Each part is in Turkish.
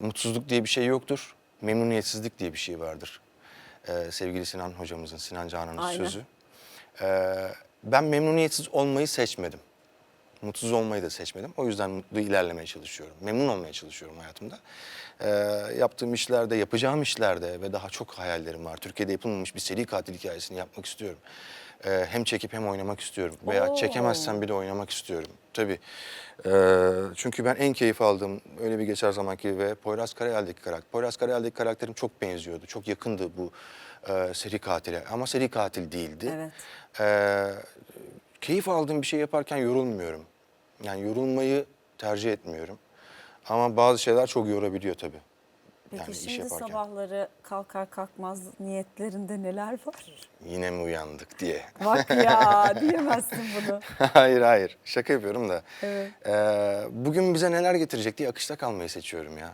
Mutsuzluk diye bir şey yoktur. Memnuniyetsizlik diye bir şey vardır. Ee, sevgili Sinan hocamızın, Sinan Canan'ın sözü. Ee, ben memnuniyetsiz olmayı seçmedim. Mutsuz olmayı da seçmedim. O yüzden mutlu ilerlemeye çalışıyorum. Memnun olmaya çalışıyorum hayatımda. Ee, yaptığım işlerde, yapacağım işlerde ve daha çok hayallerim var. Türkiye'de yapılmamış bir seri katil hikayesini yapmak istiyorum. Ee, hem çekip hem oynamak istiyorum. Veya Oo. çekemezsem bir de oynamak istiyorum. Tabii. Ee, çünkü ben en keyif aldığım öyle bir geçer zamanki ve Poyraz Karayel'deki karakter. Poyraz Karayel'deki karakterim çok benziyordu. Çok yakındı bu e, seri katile. Ama seri katil değildi. Evet. Ee, keyif aldığım bir şey yaparken yorulmuyorum. Yani yorulmayı tercih etmiyorum. Ama bazı şeyler çok yorabiliyor tabii. Peki Yani iş şimdi yaparken. sabahları kalkar kalkmaz niyetlerinde neler var? Yine mi uyandık diye. Bak ya diyemezsin bunu. hayır hayır şaka yapıyorum da. Evet. Ee, bugün bize neler getirecek diye akışta kalmayı seçiyorum ya.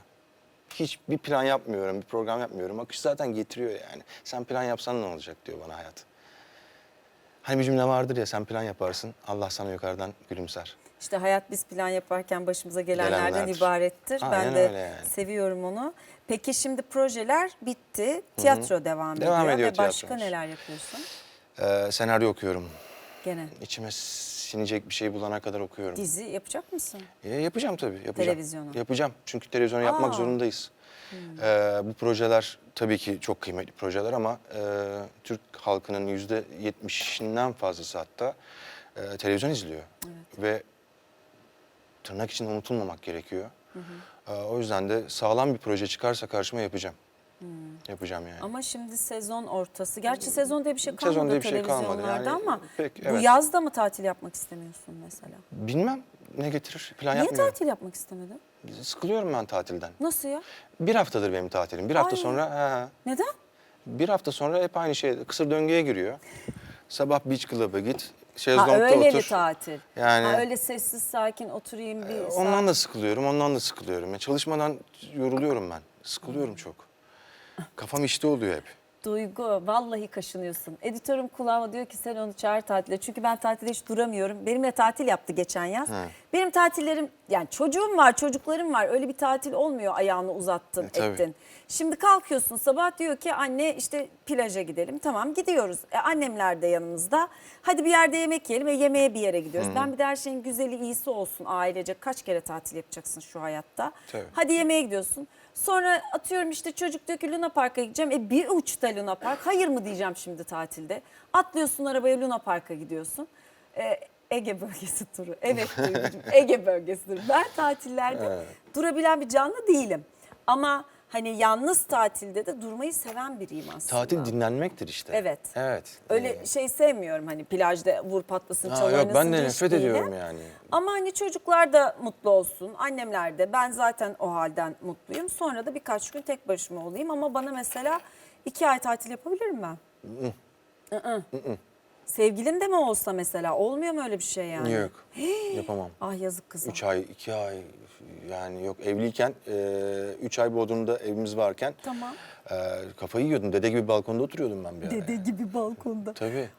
Hiç bir plan yapmıyorum, bir program yapmıyorum. Akış zaten getiriyor yani. Sen plan yapsan ne olacak diyor bana hayat. Hani bir cümle vardır ya sen plan yaparsın, Allah sana yukarıdan gülümser. İşte hayat biz plan yaparken başımıza gelenlerden Gelenlerdir. ibarettir. Aynen ben de öyle yani. seviyorum onu. Peki şimdi projeler bitti. Tiyatro devam, Devam ediyor Ve başka tiyatromuz. neler yapıyorsun? Ee, senaryo okuyorum. Gene İçime sinecek bir şey bulana kadar okuyorum. dizi yapacak mısın? E, yapacağım tabii, yapacağım. Televizyonu. Yapacağım. Çünkü televizyonu yapmak Aa. Hmm. zorundayız. Ee, bu projeler tabii ki çok kıymetli projeler ama e, Türk halkının yüzde yetmişinden fazlası hatta e, televizyon izliyor. Ve tırnak içinde unutulmamak gerekiyor. Ee, o yüzden de sağlam bir proje çıkarsa karşıma yapacağım. Yapacağım yani. Hmm. Ama şimdi sezon ortası. Gerçi sezon diye bir şey kalmadı Sezon diye bir şey kalmadı. televizyonlarda Yani ama pek, bu evet. yaz da mı tatil yapmak istemiyorsun mesela? Bilmem ne getirir. Plan Niye yapmıyorum. tatil yapmak istemedin? Sıkılıyorum ben tatilden. Nasıl ya? Bir haftadır benim tatilim. Bir hafta Ay. sonra he, Neden? bir hafta sonra hep aynı şey kısır döngüye giriyor. Sabah beach club'a git, Ha şezlongda öyle otur. bir tatil. Yani- ha, öyle sessiz sakin oturayım bir saat. Ondan da sıkılıyorum, ondan da sıkılıyorum. Ya çalışmadan yoruluyorum ben. Sıkılıyorum çok. Kafam işte oluyor hep. Duygu vallahi kaşınıyorsun. Editörüm kulağıma diyor ki sen onu çağır tatile. Çünkü ben tatilde hiç duramıyorum. Benimle tatil yaptı geçen yaz. Benim tatillerim yani çocuğum var çocuklarım var. Öyle bir tatil olmuyor ayağını uzattın E, tabii. ettin. Şimdi kalkıyorsun sabah diyor ki anne işte plaja gidelim. Tamam gidiyoruz. E, annemler de yanımızda. Hadi bir yerde yemek yiyelim ve yemeğe bir yere gidiyoruz. Ben bir de her şeyin güzeli iyisi olsun ailece. Kaç kere tatil yapacaksın şu hayatta. Tabii. Hadi yemeğe gidiyorsun. Sonra atıyorum işte çocuk diyor ki Luna Park'a gideceğim. E bir uçta Luna Park. Hayır mı diyeceğim şimdi tatilde. Atlıyorsun arabaya Luna Park'a gidiyorsun. E, Ege bölgesi turu. Evet Duygucuğum Ege bölgesi turu. Ben tatillerde durabilen bir canlı değilim. Ama hani yalnız tatilde de durmayı seven biriyim aslında. Tatil dinlenmektir işte. Evet. Evet. Öyle şey sevmiyorum hani plajda vur patlasın Ha, çal yok, oynasın ben de nefret ediyorum yani. Ama hani çocuklar da mutlu olsun, annemler de. Ben zaten o halden mutluyum. Sonra da birkaç gün tek başıma olayım. Ama bana mesela iki ay tatil yapabilirim ben. Hı-hı. Sevgilin de mi olsa mesela? Olmuyor mu öyle bir şey yani? Yok. Yapamam. Ah yazık kızım. Üç ay, iki ay yani yok evliyken e, üç ay Bodrum'da evimiz varken Tamam. e, kafayı yiyordum. Dede gibi balkonda oturuyordum ben bir ara. Dede gibi balkonda. Tabii.